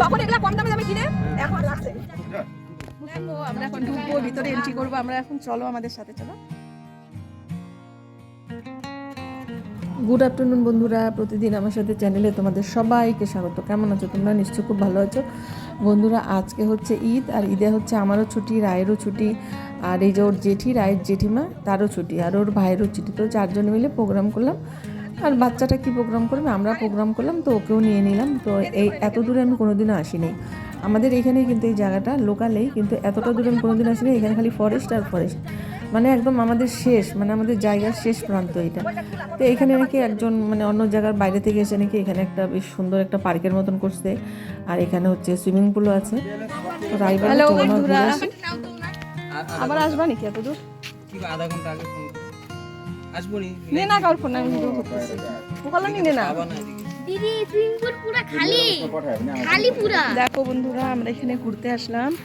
তখন এগুলা কম দামে দামে কিনে? এখন লাগছে আমরা এখন ঢুকবো ভিতরে এন্ট্রি করব আমরা এখন। চলো আমাদের সাথে চলো। গুড আফটারনুন বন্ধুরা। প্রতিদিন আমার সাথে চ্যানেলে তোমাদের সবাইকে স্বাগত। কেমন আছো তোমরা? নিশ্চয়ই খুব ভালো আছো। বন্ধুরা আজকে হচ্ছে ঈদ আর ঈদে হচ্ছে আমারও ছুটি রায়েরও ছুটি আর এই যে ওর জেঠি রায়ের জেঠিমা তারও ছুটি আর ওর ভাইয়েরও ছুটি। তো চারজন মিলে প্রোগ্রাম করলাম। আর বাচ্চাটা কি প্রোগ্রাম করবে? আমরা প্রোগ্রাম করলাম তো ওকেও নিয়ে নিলাম। তো এই এত দূরে আমি কোনোদিনও আসিনি। আমাদের এখানেই কিন্তু এই জায়গাটা লোকালেই কিন্তু এতটা দূরে আমি কোনোদিন আসিনি। এখানে খালি ফরেস্ট আর ফরেস্ট মানে একদম আমাদের শেষ মানে আমাদের জায়গার শেষ প্রান্ত এটা। তো এখানে নাকি একজন মানে অন্য জায়গার বাইরে থেকে এসে নাকি এখানে একটা বেশ সুন্দর একটা পার্কের মতন করছে। আর এখানে হচ্ছে সুইমিং পুলও আছে। তো রাইবার। আবার আসবা নাকি এত দূর? আধা ঘণ্টা আগে নে। না কার ফোন আমি ভিডিও করতেছি। ওখানে নে না আবার না এদিকে। দিদি সুইমিং পুল পুরা খালি। খালি পুরা। দেখো বন্ধুরা আমরা এখানে ঘুরতে আসলাম।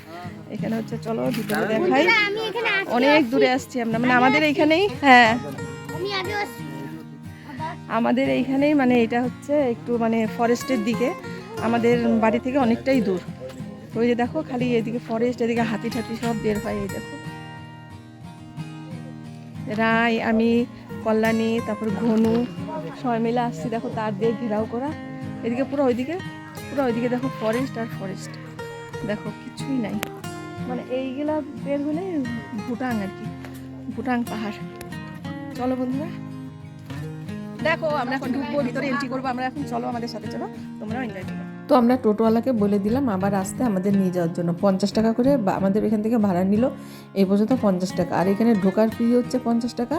এখানে হচ্ছে চলো ভিতরে দেখাই। আমি এখানে আস- অনেক দূরে আসছি আমরা। মানে আমাদের এইখানেই হ্যাঁ। আমি আগে আসছি। আমাদের এইখানেই মানে এটা হচ্ছে একটু মানে ফরেস্টের দিকে। আমাদের বাড়ি থেকে অনেকটাই দূর। ওই যে দেখো খালি এদিকে ফরেস্ট এদিকে হাতি ঠাতি সব বের হয় এই দেখো। রায়, আমি, কল্যাণী, তারপর ঘনু, সবাই মিলে আসছি, দেখো তার দিয়ে ঘেরাও করা। এদিকে পুরো ওইদিকে পুরো ওইদিকে দেখো ফরেস্ট আর ফরেস্ট দেখো কিছুই নাই। মানে এইগুলা বের হলে ভুটাং আর কি, ভুটাং পাহাড়। চলো বন্ধুরা। দেখো, আমরা এখন ঢুকবো, ভিতরে এন্ট্রি করব, আমরা এখন চলো আমাদের সাথে, চলো, তোমরাও এনজয় করো। তো আমরা টোটোওয়ালাকে বলে দিলাম, আবার আসতে আমাদের নিয়ে যাওয়ার জন্য। পঞ্চাশ টাকা করে আমাদের এখান থেকে ভাড়া নিল, এই পর্যন্ত পঞ্চাশ টাকা। আর এখানে ঢোকার ফি হচ্ছে পঞ্চাশ টাকা,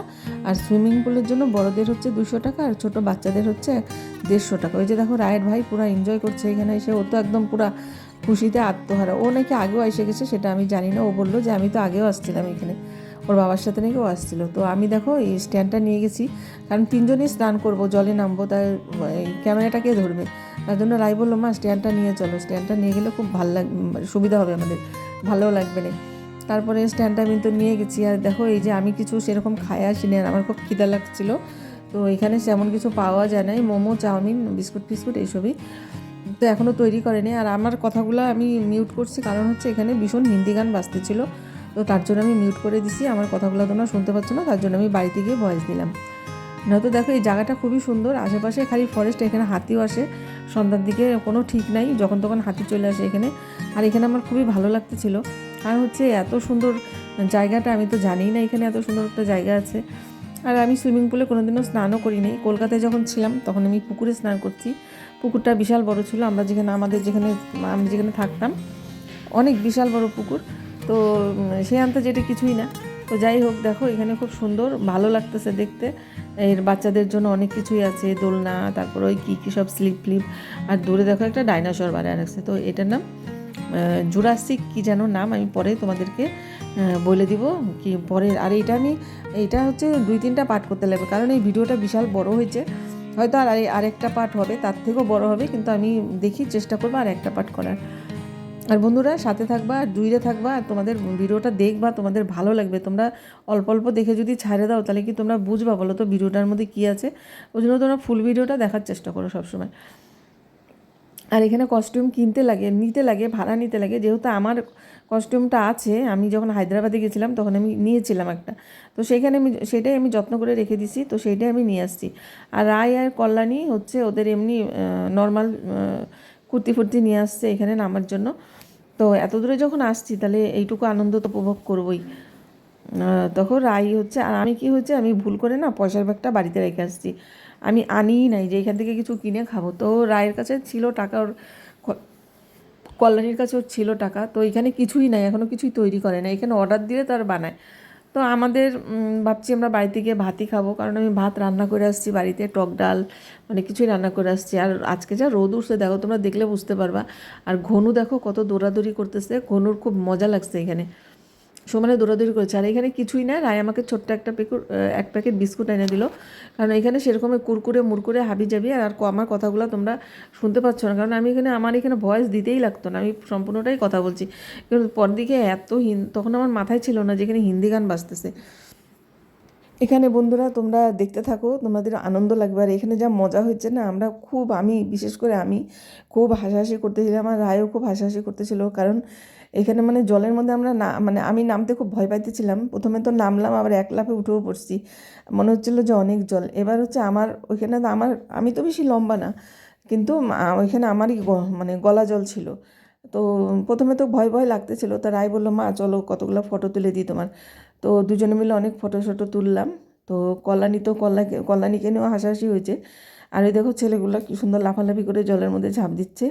আর সুইমিং পুলের জন্য বড়দের হচ্ছে দুশো টাকা, আর ছোটো বাচ্চাদের হচ্ছে দেড়শো টাকা। ওই যে দেখো রায়ের ভাই পুরো এনজয় করছে এখানে এসে, ও তো একদম পুরা খুশিতে আত্মহারা। ও নাকি আগেও এসে গেছে, সেটা আমি জানি না। ও বলল যে, আমি তো আগেও আসছিলাম এখানে। ওর বাবার সাথে নাকি ও আসছিল। তো আমি দেখো, এই স্ট্যান্ডটা নিয়ে গেছি। কারণ তিনজনই স্নান করব, জলে নামবো তার এই ক্যামেরাটা কে ধরবে? তার জন্য রাই বলল, মা, স্ট্যান্ডটা নিয়ে চলো। স্ট্যান্ডটা নিয়ে গেলে খুব ভালো লাগ সুবিধা হবে আমাদের। ভালোও লাগবে না। তারপরে স্ট্যান্ডটা আমি তো নিয়ে গেছি। আর দেখো, এই যে আমি কিছু সেরকম খায় আসিনি, আর আমার খুব খিদা লাগছিল। তো এখানে সেমন কিছু পাওয়া যায় না মোমো, চাউমিন, বিস্কুট, ফিস্কুট, এইসবই। তো এখনও তৈরি করেনি। আর আমার কথাগুলো আমি মিউট করছি কারণ হচ্ছে এখানে ভীষণ হিন্দি গান বাজতেছিল তো তার জন্য আমি মিউট করে দিছি। আমার কথাগুলো তোমরা শুনতে পাচ্ছ না, তার জন্য আমি বাড়িতে গিয়ে ভয়েস দিলাম। নয়তো দেখো এই জায়গাটা খুবই সুন্দর। আশেপাশে খালি ফরেস্ট এখানে হাতিও আসে। সন্ধ্যার দিকে কোনো ঠিক নাই, যখন তখন হাতি চলে আসে এখানে। আর এখানে আমার খুবই ভালো লাগতেছিল। আর হচ্ছে এত সুন্দর জায়গাটা, আমি তো জানিই না এখানে এত সুন্দর একটা জায়গা আছে। আর আমি সুইমিং পুলে কোনোদিনও স্নানও করিনি। কলকাতায় যখন ছিলাম, তখন আমি পুকুরে স্নান করছি। পুকুরটা বিশাল বড় ছিল। আমরা যেখানে আমাদের যেখানে আমি যেখানে থাকতাম, অনেক বিশাল বড় পুকুর। তো সে আনতে যেটা কিছুই না। তো যাই হোক, দেখো, এখানে খুব সুন্দর, ভালো লাগতেছে দেখতে। এর বাচ্চাদের জন্য অনেক কিছুই আছে, দোলনা, তারপর ওই কী কী সব স্লিপ ফ্লিপ আর দূরে দেখো একটা ডাইনোসর বাড়ি রাখছে তো এটার নাম জুরাসিক কি যেন নাম, আমি পরে তোমাদেরকে বলে দিব কি পরে। আর এটা আমি এটা হচ্ছে দুই তিনটা পার্ট করতে লাগবে। কারণ এই ভিডিওটা বিশাল বড় হয়েছে। হয়তো আর আরেকটা পার্ট হবে, তার থেকেও বড় হবে, কিন্তু আমি দেখি চেষ্টা করব আর একটা পার্ট করার। আর বন্ধুরা, সাথে থাকবা জুইরে থাকবা, আর তোমাদের ভিডিওটা দেখবা, তোমাদের ভালো লাগবে। তোমরা অল্প অল্প দেখে যদি ছাড়ে দাও, তাহলে কি তোমরা বুঝবা বলো তো ভিডিওটার মধ্যে কী আছে? ওই জন্য তোমরা ফুল ভিডিওটা দেখার চেষ্টা করো সবসময়। আর এখানে কস্টিউম কিনতে লাগে, নিতে লাগে, ভাড়া নিতে লাগে, যেহেতু আমার কস্টিউমটা আছে, আমি যখন হায়দ্রাবাদে গেছিলাম তখন আমি নিয়েছিলাম একটা। তো সেখানে আমি, সেটাই আমি যত্ন করে রেখে দিছি, তো সেইটাই আমি নিয়ে আসছি। আর রায় আর কল্যাণী হচ্ছে ওদের এমনি নর্মাল কুর্তি ফুর্তি নিয়ে আসছে এখানে নামার জন্য। তো এত দূরে যখন আসছি তাহলে এইটুকু আনন্দ তো উপভোগ করবোই। তখন রাই হচ্ছে, আর আমি কি হচ্ছে আমি ভুল করে না পয়সার ব্যাগটা বাড়িতে রেখে আসছি। আমি আনিই নাই যে এখান থেকে কিছু কিনে খাব। তো রায়ের কাছে ছিল টাকা কল্যাণীর কাছে ওর ছিল টাকা, তো এখানে কিছুই নাই এখনও কিছুই তৈরি করে না এখানে অর্ডার দিলে তার বানায়। তো আমাদের ভাবছি আমরা বাড়িতে গিয়ে ভাতই খাব, কারণ আমি ভাত রান্না করে আসছি বাড়িতে, টক ডাল মানে কিছুই রান্না করে আসছি। আর আজকে যা রোদ উঠছে, দেখো তোমরা দেখলে বুঝতে পারবা। আর ঘনু দেখো কত দৌড়াদৌড়ি করতেছে, ঘনুর খুব মজা লাগছে এখানে। সমানে দৌড়াদৌড়ি করেছে। আর এখানে কিছুই না, রায় আমাকে ছোট্ট একটা পেকুর এক প্যাকেট বিস্কুট এনে দিল। কারণ এখানে সেরকম কুরকুরে, মুরকুরে হাবি যাবি আর আমার কথাগুলো তোমরা শুনতে পাচ্ছ না। কারণ আমি এখানে, আমার এখানে ভয়েস দিতেই লাগতো না, আমি সম্পূর্ণটাই কথা বলছি। কিন্তু পরদিকে এত হিন, তখন আমার মাথায় ছিল না যেখানে হিন্দি গান বাজতেছে। এখানে বন্ধুরা তোমরা দেখতে থাকো, তোমাদের আনন্দ লাগবে। আর এখানে যা মজা হচ্ছে না, আমরা খুব, আমি বিশেষ করে আমি খুব হাসাহাসি করতেছিলাম আর রায়ও খুব হাসাহাসি করতেছিল। কারণ এখানে মানে জলের মধ্যে আমরা না মানে আমি নামতে খুব ভয় পাইতেছিলাম। প্রথমে তো নামলাম, আবার এক লাফে উঠেও পড়ছি। মনে হচ্ছিল যে অনেক জল। এবার হচ্ছে আমার, ওইখানে তো আমার, আমি তো বেশি লম্বা না, কিন্তু ওইখানে আমারই মানে গলা জল ছিল। তো প্রথমে তো ভয় ভয় লাগতেছিল। তা রায় বলল, মা, চলো কতগুলো ফটো তুলে দিই তোমার। তো দুজনে মিলে অনেক ফটো শটো তুললাম। তো কল্যাণী তো কল্যাণকে কল্যাণীকে নিয়েও হাসাহাসি হয়েছে। আর এই দেখো ছেলেগুলো কি সুন্দর লাফালাফি করে জলের মধ্যে ঝাঁপ দিচ্ছে।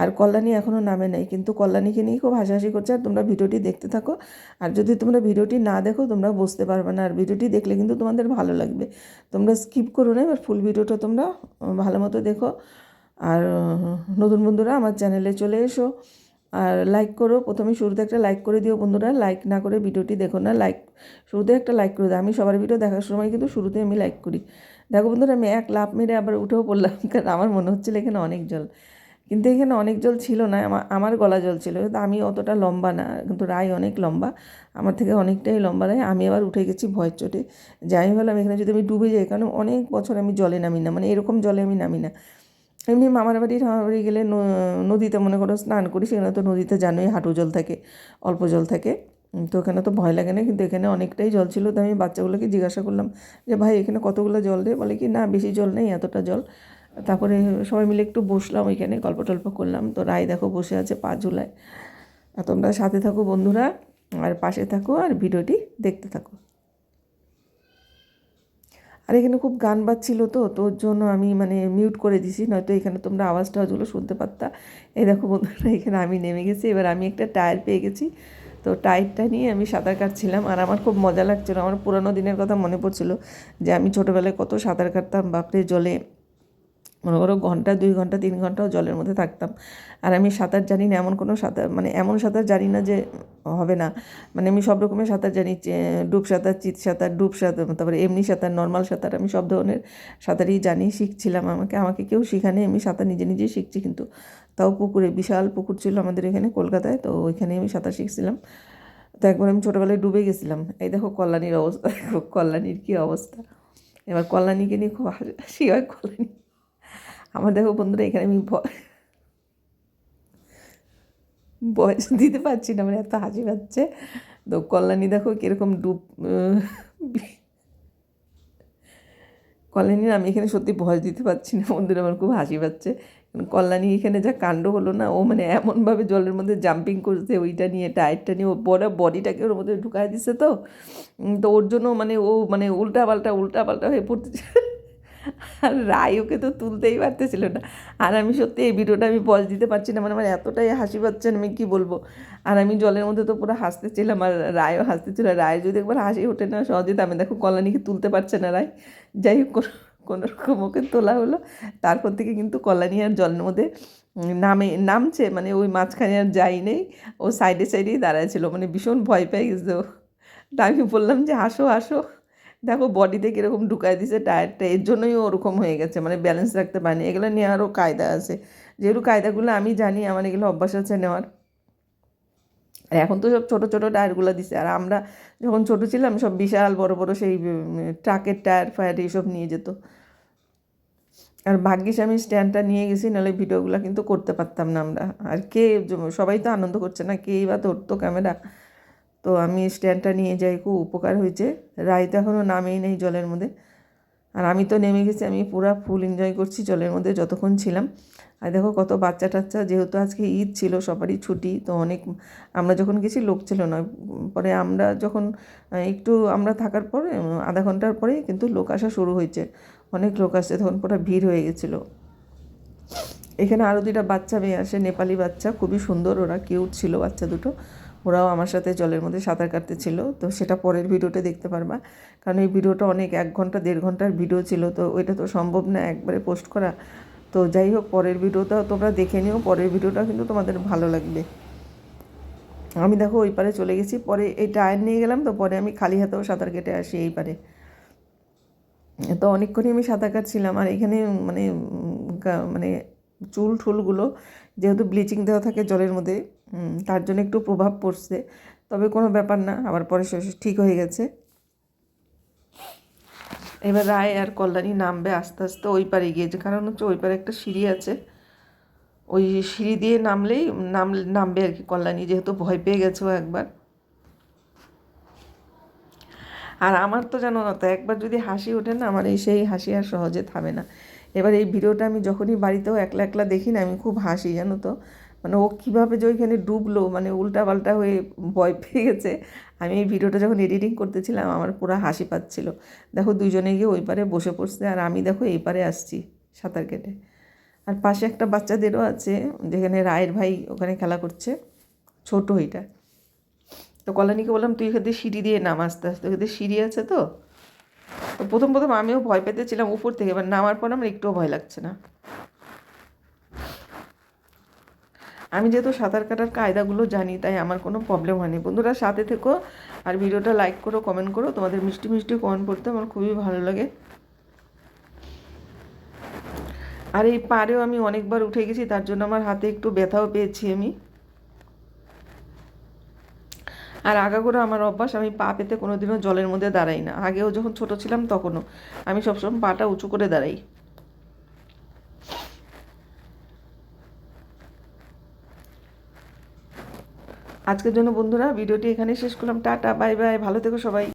আর কল্যাণী এখনও নামে নাই, কিন্তু কল্যাণীকে নিয়ে খুব হাসাহাসি করছে। আর তোমরা ভিডিওটি দেখতে থাকো। আর যদি তোমরা ভিডিওটি না দেখো, তোমরা বুঝতে পারবে না। আর ভিডিওটি দেখলে কিন্তু তোমাদের ভালো লাগবে। তোমরা স্কিপ করো না, এবার ফুল ভিডিওটা তোমরা ভালো মতো দেখো। আর নতুন বন্ধুরা আমার চ্যানেলে চলে এসো। আর লাইক করো। প্রথমে শুরুতে একটা লাইক করে দিও বন্ধুরা। লাইক না করে ভিডিওটি দেখো না। লাইক শুরুতে একটা লাইক করে দাও। আমি সবার ভিডিও দেখার সময় কিন্তু শুরুতে আমি লাইক করি। দেখো বন্ধুরা, আমি এক লাভ মেরে আবার উঠেও পড়লাম, কারণ আমার মনে হচ্ছিল এখানে অনেক জল। কিন্তু এখানে অনেক জল ছিল না। আমার গলা জল ছিল। কিন্তু আমি অতটা লম্বা না। কিন্তু রায় অনেক লম্বা। আমার থেকে অনেকটাই লম্বা রায়। আমি আবার উঠে গেছি ভয়ের চোটে। যাই আমি ভাবলাম এখানে যদি আমি ডুবে যাই, কারণ অনেক বছর আমি জলে নামি না। মানে এরকম জলে আমি নামি না। এমনি মামার বাড়ি, ঠামার বাড়ি গেলে নদীতে মনে করো স্নান করি, সেখানে তো নদীতে জানোই হাঁটু জল থাকে, অল্প জল থাকে। তো ওখানে তো ভয় লাগে না, কিন্তু এখানে অনেকটাই জল ছিল। তো আমি বাচ্চাগুলোকে জিজ্ঞাসা করলাম যে, ভাই, এখানে কতগুলো জল রে? বলে কি, না, বেশি জল নেই, এতটা জল। তারপরে সবাই মিলে একটু বসলাম ওইখানে, গল্প টল্প করলাম। তো রায় দেখো বসে আছে পা ঝুলায়। আর তোমরা সাথে থাকো বন্ধুরা, আর পাশে থাকো, আর ভিডিওটি দেখতে থাকো। আর এখানে খুব গান বাজছিল তো তোর জন্য আমি মানে মিউট করে দিছি, নয়তো এখানে তোমরা আওয়াজ টাওয়াজগুলো শুনতে পারতা। এই দেখো বন্ধুরা, এখানে আমি নেমে গেছি, এবার আমি একটা টায়ার পেয়ে গেছি। তো টায়ারটা নিয়ে আমি সাঁতার কাটছিলাম, আর আমার খুব মজা লাগছিল, আমার পুরানো দিনের কথা মনে পড়ছিল যে আমি ছোটোবেলায় কত সাঁতার কাটতাম, বাপরে জলে। মনে করো ঘণ্টা, দুই ঘণ্টা, তিন ঘন্টাও জলের মধ্যে থাকতাম। আর আমি সাঁতার জানি না, এমন কোনো সাঁতার মানে এমন সাঁতার জানি না যে হবে না। মানে আমি সব রকমের সাঁতার জানি ডুব সাঁতার, চিত সাঁতার, ডুব সাঁতার, তারপরে এমনি সাঁতার নর্মাল সাঁতার আমি সব ধরনের সাঁতারই জানি, শিখছিলাম আমাকে। আমাকে কেউ শেখানে আমি সাঁতার নিজে নিজেই শিখছি কিন্তু। তাও পুকুরে, বিশাল পুকুর ছিল আমাদের এখানে কলকাতায়, তো ওইখানে আমি সাঁতার শিখছিলাম। তো একবার আমি ছোটোবেলায় ডুবে গেছিলাম। এই দেখো কল্যাণীর অবস্থা কল্যাণীর কী অবস্থা। এবার কল্যাণীকে নিয়ে খুব হাসি হয়, কল্যাণী। আমার দেখো বন্ধুরা, এখানে আমি বয়স দিতে পারছি না মানে এত হাসি পাচ্ছে। তো কল্যাণী দেখো কীরকম ডুব কল্যাণীর আমি এখানে সত্যি ভয় দিতে পারছি না, বন্ধুরা, আমার খুব হাসি পাচ্ছে। কল্যাণী এখানে যা কাণ্ড হলো না, ও মানে এমনভাবে জলের মধ্যে জাম্পিং করছে, ওইটা নিয়ে টায়ারটা নিয়ে ও বড় বডিটাকে ওর মধ্যে ঢুকায় দিচ্ছে তো। তো ওর জন্য মানে ও মানে উল্টা পাল্টা উল্টা পাল্টা হয়ে পড়তেছে। আর রায় ওকে তো তুলতেই পারতেছিল না। আর আমি সত্যি এই ভিডিওটা আমি পজ দিতে পারছি না মানে আমার এতটাই হাসি পাচ্ছে আমি কী বলব? আর আমি জলের মধ্যে তো পুরো হাসতেছিলাম, আর রায়ও হাসতেছিল। রায় যদি একবার হাসি ওঠে না, সহজে আমি দেখো কল্যাণীকে তুলতে পারছে না রায়। যাই হোক, কোনো- রকম ওকে তোলা হলো। তারপর থেকে কিন্তু কলানি আর জলের মধ্যে নামে, নামছে মানে ওই মাঝখানে আর যাই নেই। ও সাইডে সাইডেই দাঁড়ায় ছিল মানে ভীষণ ভয় পেয়ে গেছে তা আমি বললাম যে হাসো হাসো দেখো বডিতে কীরকম ঢুকাই দিছে টায়ারটা এর জন্যই ওরকম হয়ে গেছে মানে ব্যালেন্স রাখতে পারেনি। এগুলো নেওয়ারও কায়দা আছে। যেহেতু কায়দাগুলো আমি জানি, আমার এগুলো অভ্যাস আছে নেওয়ার। আর এখন তো সব ছোটো ছোটো টায়ারগুলো দিছে। আর আমরা যখন ছোটো ছিলাম, সব বিশাল বড় বড় সেই ট্রাকের টায়ার ফায়ার এইসব নিয়ে যেত। আর ভাগ্যিস আমি স্ট্যান্ডটা নিয়ে গেছি, নাহলে ভিডিওগুলো কিন্তু করতে পারতাম না আমরা। আর কে, সবাই তো আনন্দ করছে না কেই বা ধরতো ক্যামেরা তো আমি স্ট্যান্ডটা নিয়ে যাই, খুব উপকার হয়েছে। রায় তো এখনও নামেই নেই জলের মধ্যে। আর আমি তো নেমে গেছি, আমি পুরো ফুল এনজয় করছি জলের মধ্যে যতক্ষণ ছিলাম। আর দেখো কত বাচ্চা টাচ্চা যেহেতু আজকে ঈদ ছিল, সবারই ছুটি, তো অনেক আমরা যখন গেছি লোক ছিল না। পরে আমরা যখন একটু আমরা থাকার পরে আধা ঘণ্টার পরেই কিন্তু লোক আসা শুরু হয়েছে। অনেক লোক আসছে, তখন পুরো ভিড় হয়ে গেছিল। এখানে আরও দুইটা বাচ্চা মেয়ে আসে, নেপালি বাচ্চা, খুবই সুন্দর, ওরা কিউট ছিল, বাচ্চা দুটো। ওরাও আমার সাথে জলের মধ্যে সাঁতার কাটতে ছিল, তো সেটা পরের ভিডিওতে দেখতে পারবা। কারণ এই ভিডিওটা অনেক এক ঘণ্টা, দেড় ঘণ্টার ভিডিও ছিল, তো ওইটা তো সম্ভব না একবারে পোস্ট করা। তো যাই হোক, পরের ভিডিওটা তোমরা দেখে নিও, পরের ভিডিওটা কিন্তু তোমাদের ভালো লাগবে। আমি দেখো ওই পারে চলে গেছি, পরে এই টায়ার নিয়ে গেলাম, তো পরে আমি খালি হাতেও সাঁতার কেটে আসি এই পারে। তো অনেকক্ষণই আমি সাঁতার কাটছিলাম, আর এখানে মানে মানে চুল ঠুলগুলো যেহেতু ব্লিচিং দেওয়া থাকে জলের মধ্যে তার জন্য একটু প্রভাব পড়ছে। তবে কোনো ব্যাপার না, আবার পরে শেষ- ঠিক হয়ে গেছে। এবার রায় আর কল্যাণী নামবে আস্তে আস্তে ওই পারে গিয়েছে কারণ হচ্ছে ওই পারে একটা সিঁড়ি আছে। ওই সিঁড়ি দিয়ে নামলেই, নাম, নামবে আর কি কল্যাণী, যেহেতু ভয় পেয়ে গেছে ও একবার। আর আমার তো জানো না তো, একবার যদি হাসি ওঠে না, আমার এই সেই হাসি আর সহজে থামে না। এবার এই ভিডিওটা আমি যখনই বাড়িতেও একলা একলা দেখি না, আমি খুব হাসি, জানো তো। মানে ও কীভাবে যে ওইখানে ডুবলো মানে উল্টা পাল্টা হয়ে ভয় পেয়ে গেছে। আমি এই ভিডিওটা যখন এডিটিং করতেছিলাম, আমার পুরো হাসি পাচ্ছিল। দেখো দুজনে গিয়ে ওই পারে বসে পড়ছে, আর আমি দেখো এই পারে আসছি সাঁতার কেটে। আর পাশে একটা বাচ্চাদেরও আছে, যেখানে রায়ের ভাই ওখানে খেলা করছে, ছোট ওইটা তো কল্যাণীকে বললাম, তুই এখান থেকে সিঁড়ি দিয়ে নাম আস্তে আস্তে, ওখানে সিঁড়ি আছে তো? তো প্রথম প্রথম আমিও ভয় পেতেছিলাম উপর থেকে, এবার নামার পর আমার একটুও ভয় লাগছে না। আমি যেহেতু সাঁতার কাটার কায়দাগুলো জানি, তাই আমার কোনো প্রবলেম হয়নি। বন্ধুরা সাথে থেকো আর ভিডিওটা লাইক করো কমেন্ট করো। তোমাদের মিষ্টি মিষ্টি কমেন্ট পড়তে আমার খুবই ভালো লাগে। আর এই পাড়েও আমি অনেকবার উঠে গেছি, তার জন্য আমার হাতে একটু ব্যথাও পেয়েছি আমি। আর আগাগোড়া আমার অভ্যাস, আমি পা পেতে কোনোদিনও জলের মধ্যে দাঁড়াই না। আগেও যখন ছোট ছিলাম তখনও। আমি সবসময় পাটা উঁচু করে দাঁড়াই। আজকের জন্য বন্ধুরা ভিডিওটি এখানে শেষ করলাম। টাটা বাই বাই ভালো থেকো সবাই।